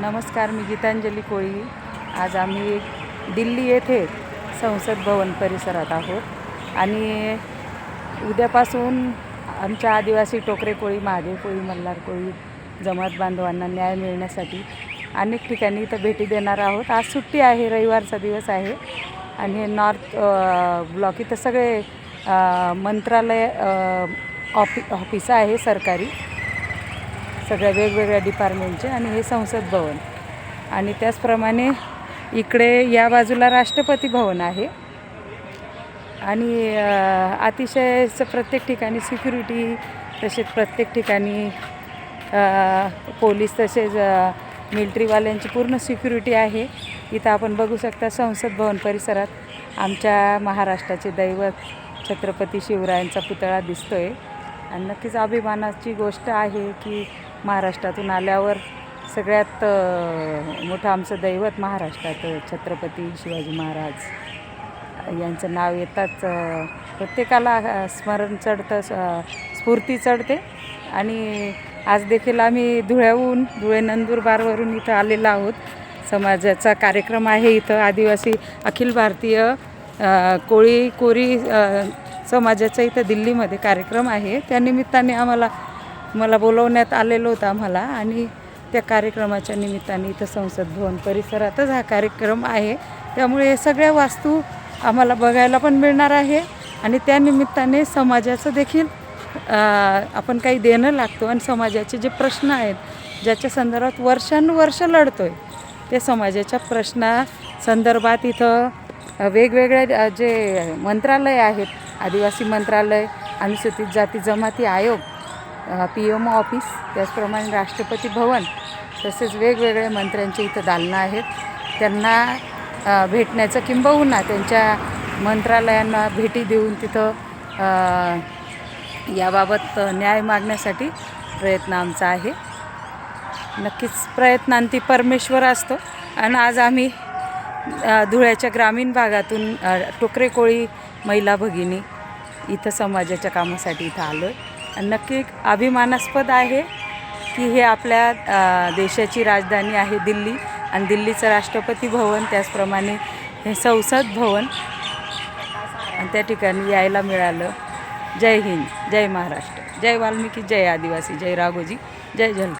नमस्कार मी गीतांजली कोळी. आज आम्ही दिल्ली येथे संसद भवन परिसरात आहोत. आणि उद्यापासून आमच्या आदिवासी टोकरे कोळी महादेव कोळी मल्हार कोळी जमात बांधवांना न्याय मिळण्यासाठी अनेक ठिकाणी इथं भेटी देणार आहोत. आज सुट्टी आहे रविवारचा दिवस आहे. आणि नॉर्थ ब्लॉक इथं सगळे मंत्रालय ऑफि ऑफिस आहे सरकारी. सगळ्या वेगवेगळ्या डिपार्टमेंटचे आणि हे संसद भवन. आणि त्याचप्रमाणे इकडे या बाजूला राष्ट्रपती भवन आहे. आणि अतिशय प्रत्येक ठिकाणी सिक्युरिटी तसेच प्रत्येक ठिकाणी पोलीस तसेच अ, मिलिटरीवाल्यांची पूर्ण सिक्युरिटी आहे. इथं आपण बघू शकता संसद भवन परिसरात आमच्या महाराष्ट्राचे दैवत छत्रपती शिवरायांचा पुतळा दिसतोय. आणि नक्कीच अभिमानाची गोष्ट आहे की महाराष्ट्रातून आल्यावर सगळ्यात मोठं आमचं दैवत महाराष्ट्रात छत्रपती शिवाजी महाराज. यांचं नाव येताच प्रत्येकाला स्मरण चढतं स्फूर्ती चढते. आणि आज देखील आम्ही धुळ्याहून धुळे नंदुरबारवरून इथं आलेलो आहोत. समाजाचा कार्यक्रम आहे इथं आदिवासी अखिल भारतीय कोळी कोरी समाजाचा इथं दिल्लीमध्ये कार्यक्रम आहे. त्या निमित्ताने आम्हाला मला बोलवण्यात आलेलं होतं आम्हाला आणि त्या कार्यक्रमाच्या निमित्ताने इथं संसद भवन परिसरातच हा कार्यक्रम आहे. त्यामुळे सगळ्या वास्तू आम्हाला बघायला पण मिळणार आहे आणि त्या निमित्ताने समाजाचं देखील आपण काही देणं लागतो आणि समाजाचे जे प्रश्न आहेत ज्याच्या संदर्भात वर्षानुवर्ष लढतो आहे ते समाजाच्या प्रश्ना संदर्भात इथं वेगवेगळ्या जे मंत्रालय आहेत आदिवासी मंत्रालय अनुसूचित जाती जमाती आयोग पी एम ऑफिस त्याचप्रमाणे राष्ट्रपती भवन तसेच वेगवेगळ्या मंत्र्यांचे इथं दालनं आहेत. त्यांना भेटण्याचं किंबहुना त्यांच्या मंत्रालयांना भेटी देऊन तिथं याबाबत न्याय मागण्यासाठी प्रयत्न आमचा आहे. नक्कीच प्रयत्नांती परमेश्वर असतो. आणि आज आम्ही धुळ्याच्या ग्रामीण भागातून टोकरे कोळी महिला भगिनी इथं समाजाच्या कामासाठी इथं आलो आहे आणि नक्की एक अभिमानास्पद आहे की हे आपल्या देशाची राजधानी आहे दिल्ली. आणि दिल्लीचं राष्ट्रपती भवन त्याचप्रमाणे हे संसद भवन आणि त्या ठिकाणी यायला मिळालं. जय हिंद जय महाराष्ट्र. जय वाल्मिकी जय आदिवासी जय राघोजी जय जल